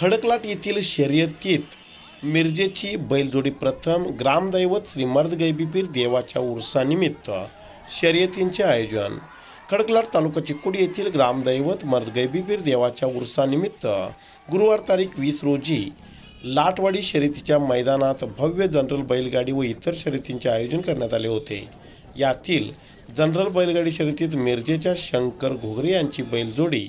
खडकलाट येथील शर्यतीत मिरजेची बैलजोडी प्रथम ग्रामदैवत श्री गैबीपीर देवाच्या उर्सानिमित्त शर्यतींचे आयोजन. खडकलाट तालुका चिकोडी येथील ग्रामदैवत मर्द गैबीपीर देवाच्या उर्सानिमित्त गुरुवार तारीख वीस रोजी लाटवाडी शर्यतीच्या मैदानात भव्य जनरल बैलगाडी व इतर शर्यतींचे आयोजन करण्यात आले होते. यातील जनरल बैलगाडी शर्यतीत मिरजेच्या शंकर घोगरे यांची बैलजोडी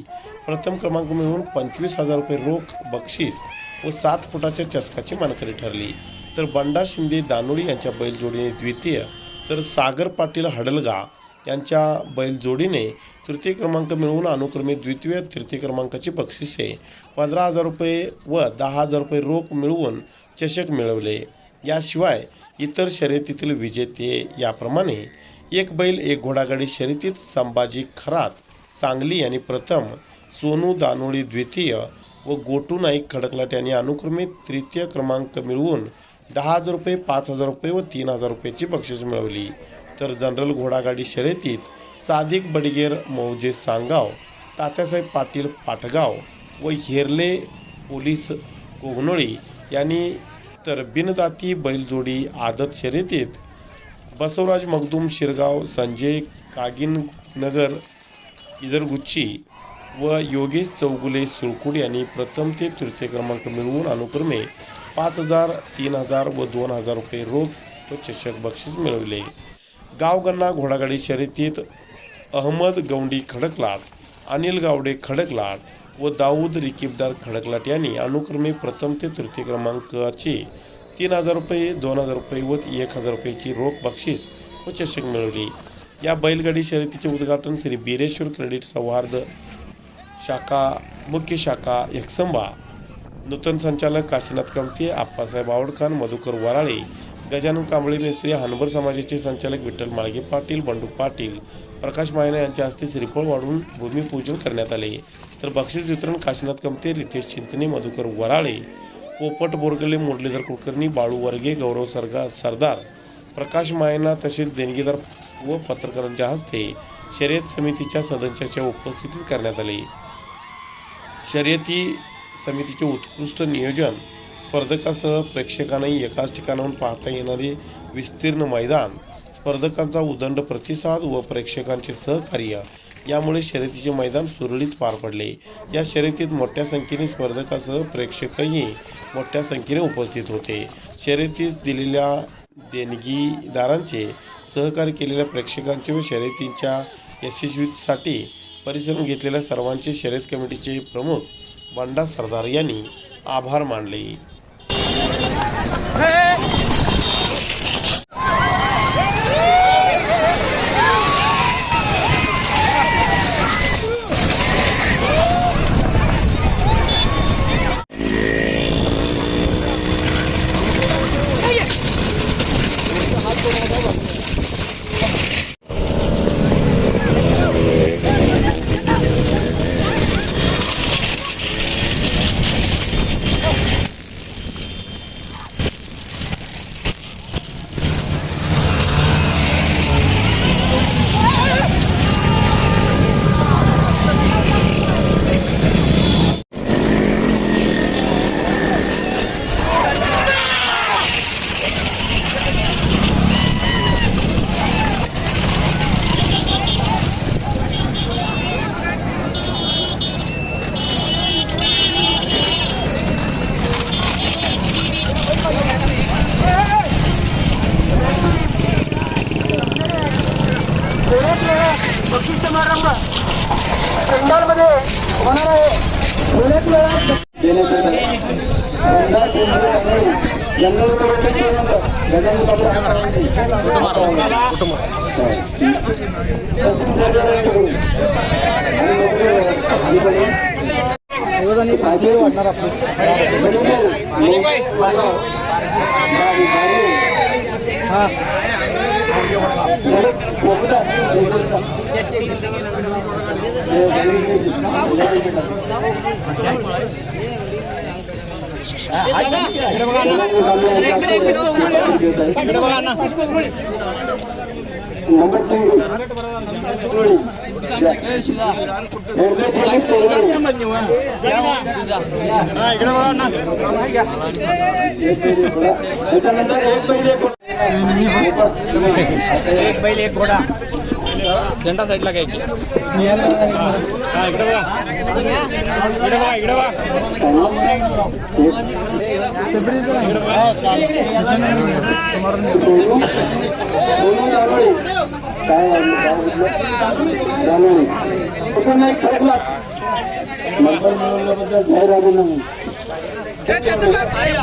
प्रथम क्रमांक मिळवून पंचवीस हजार रुपये रोख बक्षीस व सात फुटाच्या चषकाची मानकरी ठरली. तर बंडा शिंदे दानोळी यांच्या बैलजोडीने द्वितीय तर सागर पाटील हडलगा यांच्या बैलजोडीने तृतीय क्रमांक मिळवून अनुक्रमे द्वितीय तृतीय क्रमांकाची बक्षिसे पंधरा हजार रुपये व दहा हजार रुपये रोख मिळवून चषक मिळवले. याशिवाय इतर शर्यतीतील विजेते याप्रमाणे एक बैल एक घोडागाडी शर्यतीत संभाजी खरात सांगली यांनी प्रथम सोनू दानोळी द्वितीय व गोटू नाईक खडकलाट यांनी अनुक्रमे तृतीय क्रमांक मिळवून दहा हजार रुपये पाच हजार रुपये व तीन हजार रुपयाची बक्षीस मिळवली. तर जनरल घोडागाडी शर्यतीत सादिक बडगेर मौजे सांगाव तात्यासाहेब पाटील पाटगाव व हेरले पोलीस कोगनोळी यांनी तर बिनदाती बैलजोडी आदत शर्यतीत बसवराज मगदूम शिरगाव संजय कागिननगर इदरगुच्ची व योगेश चौगुले सुळकुड यांनी प्रथम ते तृतीय क्रमांक मिळवून अनुक्रमे पाच हजार तीन हजार व दोन हजार रुपये रोख व चषक बक्षीस मिळवले. गावगन्ना घोडागाडी शर्यतीत अहमद गौंडी खडकलाट अनिल गावडे खडकलाट व दाऊद रिकीबदार खडकलाट यांनी अनुक्रमे प्रथम ते तृतीय क्रमांकाचे तीन हजार रुपये दोन हजार रुपये व एक हजार रुपयेची रोख बक्षीस व चषक मिळवली. या बैलगाडी शर्यतीचे उद्घाटन श्री बिरेश्वर क्रेडिट सौहार्द शाखा मुख्य शाखा एकसंबा नूतन संचालक काशीनाथ कमते आप्पासाहेब आवडखान मधुकर वराळे गजानन कांबळे मेस्त्री हानबर समाजाचे संचालक विठ्ठल माळगे पाटील बंडू पाटील प्रकाश मायना यांच्या हस्ते श्रीफळ वाढून भूमिपूजन करण्यात आले. तर बक्षीस वितरण काशीनाथ कमते रितेश चिंचणे मधुकर वराळे पोपट बोरगले मुरलीधर कुलकर्णी बाळू वर्गे गौरव सरगा सरदार प्रकाश मायना तसेच देणगीदार व पत्रकारांच्या हस्ते शर्यत समितीच्या सदस्याच्या उपस्थितीत करण्यात आले. शर्यती समितीचे उत्कृष्ट नियोजन स्पर्धकासह प्रेक्षकांनाही एकाच ठिकाणाहून पाहता येणारे विस्तीर्ण मैदान स्पर्धकांचा उदंड प्रतिसाद व प्रेक्षकांचे सहकार्य यामुळे शर्यतीचे मैदान सुरळीत पार पडले. या शर्यतीत मोठ्या संख्येने स्पर्धकासह प्रेक्षकही मोठ्या संख्येने उपस्थित होते. शर्यतीस दिलेल्या देणगीदारांचे सहकार्य केलेल्या प्रेक्षकांचे व शर्यतींच्या यशस्वीसाठी परिश्रम घेतलेल्या सर्वांचे शर्यत कमिटीचे प्रमुख बंडा सरदार यांनी आभार मानले. 네. आपले वैशिष्ट्य समारंभ. पेंडालमध्ये होणार आहे. वाटणार आपण हा. ನಂಬರ್ ತ್ರೀ ನೋಡಿ ನೀವು एक बैल, एक घोडा. झेंडा साईडला काय हा इकडे बघा. इकडे बघा इकडे बघा. काय एक नंबर मिळवल्याबद्दल Ayo,